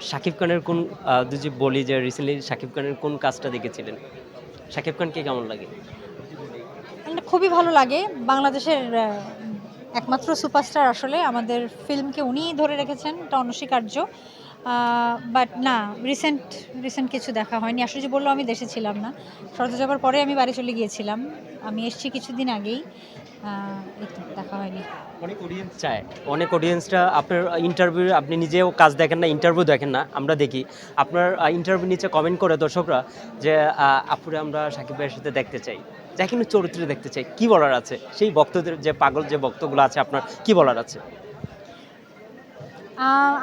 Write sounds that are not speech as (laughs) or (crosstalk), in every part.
শাকিব খানের কোন যদি বলি যে রিসেন্টলি শাকিব খানের কোন কাজটা দেখেছিলেন? শাকিব খানকে কেমন লাগে? এটা খুবই ভালো লাগে। বাংলাদেশের একমাত্র সুপারস্টার আসলে আমাদের ফিল্মকে উনিই ধরে রেখেছেন, এটা অনস্বীকার্য। বাট না রিসেন্ট রিসেন্ট কিছু দেখা হয়নি। আসলে যে বলল, আমি দেশে ছিলাম না। শরৎ যাবার পরে আমি বাড়ি চলে গিয়েছিলাম। আমি এসেছি কিছুদিন আগেই। দেখা হয়নি। অনেক অডিয়েন্স চায়। অনেক অডিয়েন্সরা আপনার ইন্টারভিউ আপনি নিজেও কাজ দেখেন না ইন্টারভিউ দেখেন না, আমরা দেখি। আপনার ইন্টারভিউ নিচে কমেন্ট করে দর্শকরা যে আপুরে আমরা সাকিব ভাইয়ের সাথে দেখতে চাই। যা কিন্তু চরিত্রে দেখতে চাই, কি বলার আছে? সেই ভক্তদের, যে পাগল, যে ভক্তগুলো আছে আপনার, কি বলার আছে?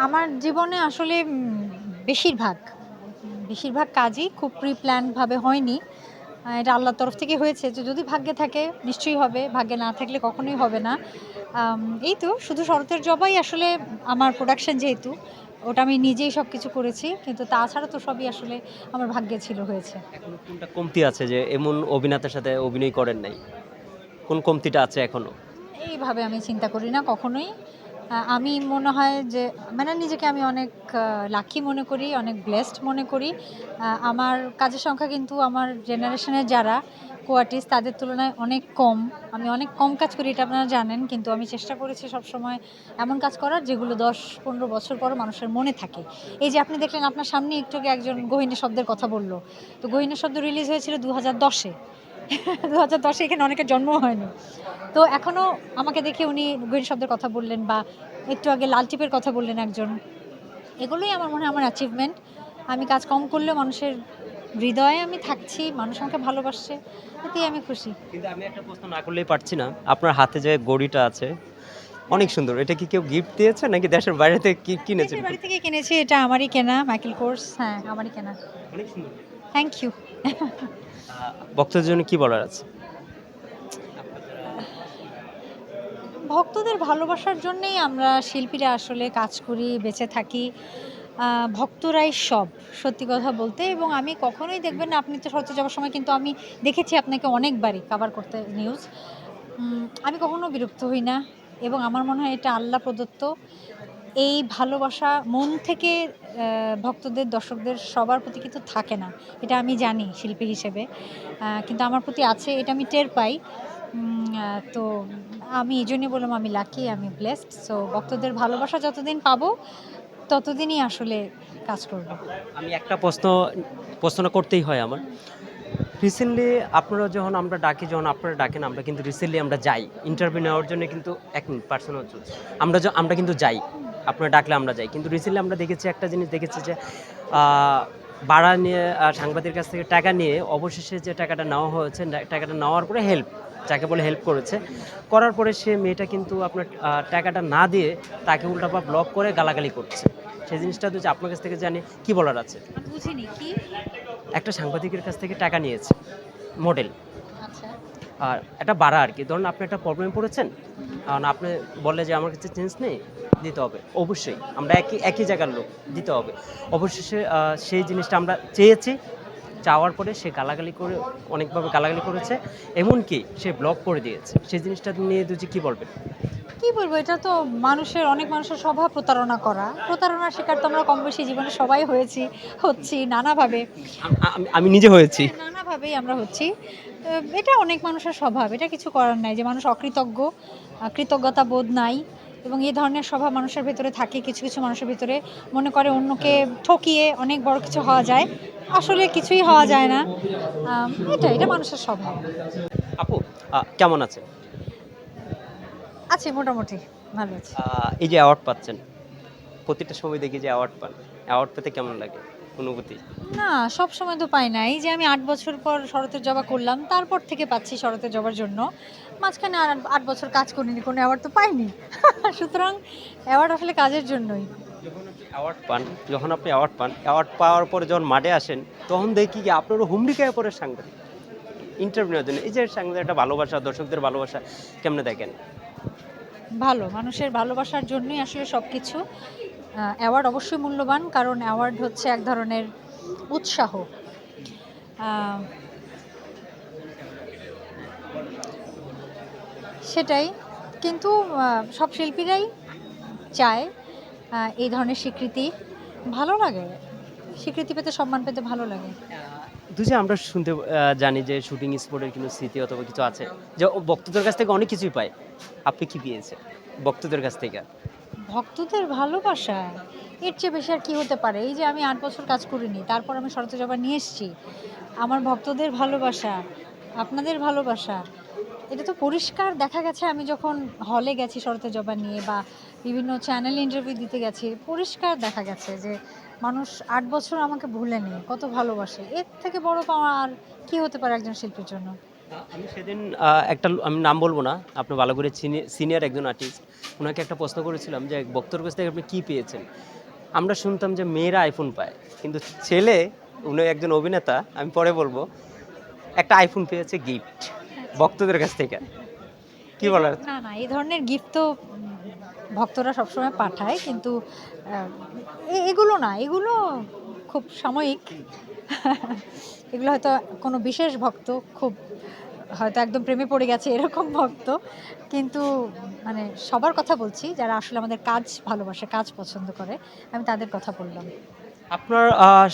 আমার জীবনে আসলে বেশিরভাগ বেশিরভাগ কাজই খুব প্রি প্ল্যানভাবে হয়নি। এটা আল্লাহর তরফ থেকে হয়েছে। যে যদি ভাগ্যে থাকে, নিশ্চয়ই হবে। ভাগ্যে না থাকলে কখনোই হবে না। এই তো, শুধু শরতের জবাই আসলে আমার প্রোডাকশন যেহেতু ওটা আমি নিজেই সব কিছু করেছি কিন্তু তাছাড়া তো সবই আসলে আমার ভাগ্যে ছিল হয়েছে। এখন কোনটা কমতি আছে যে এমন অভিনেতার সাথে অভিনয় করেন নাই? কোন কমতিটা আছে এখনও? এইভাবে আমি চিন্তা করি না কখনোই। আমি মনে হয় যে মানে নিজেকে আমি অনেক লাকি মনে করি অনেক ব্লেসড মনে করি। আমার কাজের সংখ্যা কিন্তু আমার জেনারেশনের যারা কোয়ার্টিস্ট তাদের তুলনায় অনেক কম। আমি অনেক কম কাজ করি, এটা আপনারা জানেন, কিন্তু আমি চেষ্টা করেছি সবসময় এমন কাজ করার যেগুলো দশ, পনেরো বছর পর মানুষের মনে থাকে। এই যে আপনি দেখলেন আপনার সামনে একটু একজন গহিনী শব্দের কথা বলল। তো গহিনী শব্দ রিলিজ হয়েছিল দু হাজার দশে। (laughs) দু হাজার দশে এখানে অনেকের জন্ম হয়নি। তো এখনও আমাকে দেখে উনি গহিনী শব্দের কথা বললেন বা একটু আগে লাল টিপের কথা বললেন একজন। এগুলোই আমার মনে হয় আমার অ্যাচিভমেন্ট আমি কাজ কম করলেও মানুষের হৃদয়ে আমি থাকছি মানুষ আমাকে ভালোবাসছে এতেই আমি খুশি। কিন্তু আমি একটা প্রশ্ন না করলেই পারছি না। আপনার হাতে যে গড়িটা আছে অনেক সুন্দর। এটা কি কেউ গিফট দিয়েছে নাকি দেশের বাইরে থেকে কি কিনেছেন দেশের বাড়ি থেকে কিনেছি এটা আমারই কেনা মাইকেল কোর্স হ্যাঁ আমারই কেনা। অনেক সুন্দর। থ্যাংক ইউ ভক্তদের জন্য কি বলার আছে? ভক্তদের ভালোবাসার জন্যেই আমরা শিল্পীরা আসলে কাজ করি বেঁচে থাকি। ভক্তরাই সব, সত্যি কথা বলতে। এবং আমি কখনোই দেখবেন না, আপনি তো সত্যি যাওয়ার সময় কিন্তু আমি দেখেছি আপনাকে অনেকবারই কভার করতে নিউজ আমি কখনো বিরক্ত হই না এবং আমার মনে হয় এটা আল্লাহ প্রদত্ত। এই ভালোবাসা মন থেকে ভক্তদের, দর্শকদের সবার প্রতি কিন্তু থাকে না। এটা আমি জানি শিল্পী হিসেবে। কিন্তু আমার প্রতি আছে, এটা আমি টের পাই। তো আমি এই জন্যই বললাম, আমি লাকি আমি ব্লেসড সো ভক্তদের ভালোবাসা যতদিন পাবো ততদিনই আসলে কাজ করব? আমি একটা প্রশ্ন প্রশ্ন করতেই হয় আমার। রিসেন্টলি আপনারা যখন আমরা ডাকি, যখন আপনারা ডাকেন, আমরা কিন্তু রিসেন্টলি আমরা যাই। ইন্টারভিউ নেওয়ার জন্য কিন্তু এক মিনিট পার্সোনাল চলছে আমরা আমরা কিন্তু যাই। আপনারা ডাকলে আমরা যাই। কিন্তু রিসেন্টলি আমরা দেখেছি একটা জিনিস, দেখেছি যে ভাড়া নিয়ে সাংবাদিকের কাছ থেকে টাকা নিয়ে অবশেষে যে টাকাটা নেওয়া হয়েছে টাকাটা নেওয়ার পরে হেল্প যাকে বলে হেল্প করেছে। করার পরে সে মেয়েটা কিন্তু আপনার টাকাটা না দিয়ে তাকে উল্টাপা ব্লক করে গালাগালি করছে। সেই জিনিসটা হচ্ছে আপনার কাছ থেকে জানি। কি বলার আছে? বুঝিনি কি? একটা সাংবাদিকের কাছ থেকে টাকা নিয়েছে মডেল আচ্ছা। আর একটা বাড়া আর কি। ধরুন আপনি একটা প্রবলেমে পড়েছেন কারণ আপনি বললে যে আমার কাছে চেঞ্জ নেই দিতে হবে। অবশ্যই আমরা একই একই জায়গার লোক দিতে হবে। অবশেষে সেই জিনিসটা আমরা চেয়েছি চাওয়ার পরে সে গালাগালি করে অনেকভাবে গালাগালি করেছে এমনকি সে ব্লক করে দিয়েছে। সেই জিনিসটা নিয়ে দুজি কি বলবেন? কি বলব এটা তো মানুষের অনেক মানুষের স্বভাব প্রতারণা করা। প্রতারণার শিকার তো আমরা কম বেশি জীবনে সবাই হয়েছি হচ্ছি নানাভাবে। আমি- আমি নিজে হয়েছি। নানাভাবেই আমরা হচ্ছি। এটা অনেক মানুষের স্বভাব এটা কিছু করার নাই যে মানুষ অকৃতজ্ঞ কৃতজ্ঞতা বোধ নাই। এবং এই ধরনের স্বভাব মানুষের ভেতরে থাকে কিছু কিছু মানুষের ভিতরে মনে করে অন্যকে ঠকিয়ে অনেক বড় কিছু হওয়া যায়। আসলে কিছুই হওয়া যায় না। এটা এটা মানুষের স্বভাব। আপু কেমন আছেন? আছে মোটামুটি ভালো আছে। এই যে অ্যাওয়ার্ড পাচ্ছেন প্রতিটা সময় দেখি যে অ্যাওয়ার্ড পান অ্যাওয়ার্ড পেতে কেমন লাগে? অনুভূতি? না সব সময় তো পাই না। এই যে আমি আট বছর পর শরতের জবা করলাম তারপর থেকে পাচ্ছি শরতের জবার জন্য। মাঝখানে আর আট- বছর কাজ করিনি কোনো অ্যাওয়ার্ড তো পাইনি। (laughs) সুতরাং অ্যাওয়ার্ড আসলে কাজের জন্যই। যখন আপনি অ্যাওয়ার্ড পান যখন আপনি অ্যাওয়ার্ড পান অ্যাওয়ার্ড পাওয়ার পরে যখন মাঠে আসেন তখন দেখি কি আপনারও হুমড়িকায় পরে সাংবাদিক। ইন্টারভিউ নেওয়ার জন্য। এই যে সাংবাদিক একটা ভালোবাসা দর্শকদের ভালোবাসা কেমনে দেখেন? ভালো মানুষের ভালোবাসার জন্যই আসলে সব কিছু অ্যাওয়ার্ড অবশ্যই মূল্যবান, কারণ অ্যাওয়ার্ড হচ্ছে এক ধরনের উৎসাহ। সেটাই। কিন্তু সব শিল্পীরাই চায় এই ধরনের স্বীকৃতি। ভালো লাগে। স্বীকৃতি পেতে, সম্মান পেতে ভালো লাগে। দুজে আমরা শুনতে জানি যে শুটিং স্পোর্টের কোনো স্মৃতি অথবা কিছু আছে। যে বক্তদের কাছ থেকে অনেক কিছুই পায়। আপনি কি পেয়েছেন বক্তদের কাছ থেকে? ভক্তদের ভালোবাসা, এর চেয়ে বেশি আর কী হতে পারে? এই যে আমি আট বছর কাজ করিনি, তারপর আমি শরৎজবা নিয়ে এসেছি। আমার ভক্তদের ভালোবাসা, আপনাদের ভালোবাসা, এটা তো পরিষ্কার দেখা গেছে। আমি যখন হলে গেছি শরৎজবা নিয়ে বা বিভিন্ন চ্যানেল ইন্টারভিউ দিতে গেছি, পরিষ্কার দেখা গেছে যে মানুষ আট বছর আমাকে ভুলেনি কত ভালোবাসে। এর থেকে বড় পাওয়া আর কী হতে পারে একজন শিল্পীর জন্য? আমি সেদিন একটা আমি নাম বলব না, আপনি ভালো করে সিনিয়র একজন আর্টিস্ট ওনাকে একটা প্রশ্ন করেছিলাম যে বক্তর কাছ থেকে আপনি কী পেয়েছেন? আমরা শুনতাম যে মেয়েরা আইফোন পায়, কিন্তু ছেলে, উনি একজন অভিনেতা, আমি পরে বলব, একটা আইফোন পেয়েছে গিফট ভক্তদের কাছ থেকে। কি বলার না না, এই ধরনের গিফট তো ভক্তরা সবসময় পাঠায়, কিন্তু এগুলো না, এগুলো খুব সাময়িক। (laughs) এগুলো হয়তো কোনো বিশেষ ভক্ত, খুব হয়তো একদম প্রেমে পড়ে গেছে এরকম ভক্ত। কিন্তু মানে সবার কথা বলছি, যারা আসলে আমাদের কাজ ভালোবাসে, কাজ পছন্দ করে, আমি তাদের কথা বললাম। আপনার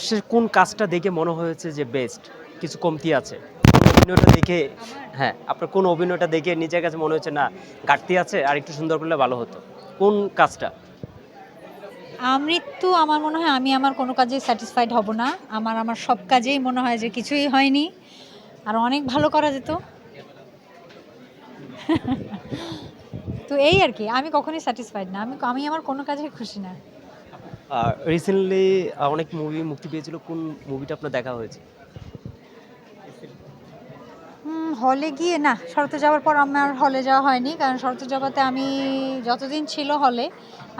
সে কোন কাজটা দেখে মনে হয়েছে যে বেস্ট কিছু কমতি আছে? অভিনয়টা দেখে হ্যাঁ আপনার কোন অভিনয়টা দেখে নিজের কাছে মনে হচ্ছে না, ঘাটতি আছে, আর একটু সুন্দর করলে ভালো হতো কোন কাজটা? আমৃত্যু আমার মনে হয় আমি আমার কোনো কাজে স্যাটিসফাইড হব না। আমার আমার সব কাজেই মনে হয় যে কিছুই হয়নি। আর অনেক ভালো করা যেত। তো এই আর কি আমি কখনোই স্যাটিসফাইড না। আমি আমি আমার কোনো কাজে খুশি না। রিসেন্টলি অনেক মুভি মুক্তি পেয়েছিল। কোন মুভিটা আপনার দেখা হয়েছে? হলে গিয়ে না শরতে যাওয়ার পর আমার হলে যাওয়া হয়নি। কারণ শরতে যাওয়াতে আমি যতদিন ছিল হলে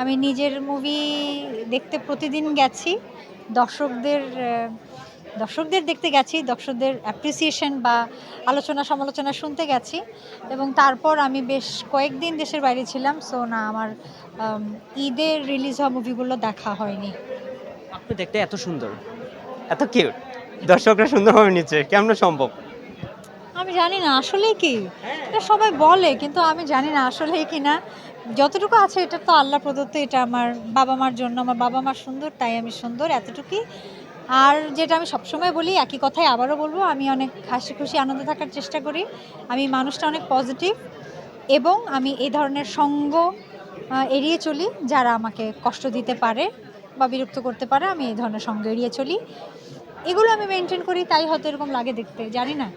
আমি নিজের মুভি দেখতে প্রতিদিন গেছি। দর্শকদের দর্শকদের দেখতে গেছি দর্শকদের অ্যাপ্রিসিয়েশন বা আলোচনা সমালোচনা শুনতে গেছি এবং তারপর আমি বেশ কয়েকদিন দেশের বাইরে ছিলাম সো না আমার ঈদের রিলিজ হওয়া মুভিগুলো দেখা হয়নি। আপনি দেখতে এত সুন্দর এত কিউট দর্শকরা সুন্দরভাবে নিচ্ছে কেমন সম্ভব? আমি জানি না আসলেই কি? এটা সবাই বলে কিন্তু আমি জানি না আসলেই কি না। যতটুকু আছে, এটা তো আল্লাহ প্রদত্ত, এটা আমার বাবা মার জন্য, আমার বাবা মা সুন্দর, তাই আমি সুন্দর, এতটুকুই। আর যেটা আমি সবসময় বলি, একই কথাই আবারও বলব, আমি অনেক হাসি খুশি, আনন্দ থাকার চেষ্টা করি। আমি মানুষটা অনেক পজিটিভ এবং আমি এই ধরনের সঙ্গ এড়িয়ে চলি, যারা আমাকে কষ্ট দিতে পারে বা বিরক্ত করতে পারে, আমি এই ধরনের সঙ্গ এড়িয়ে চলি। এগুলো আমি মেনটেন করি, তাই হয়তো এরকম লাগে দেখতে, জানি না।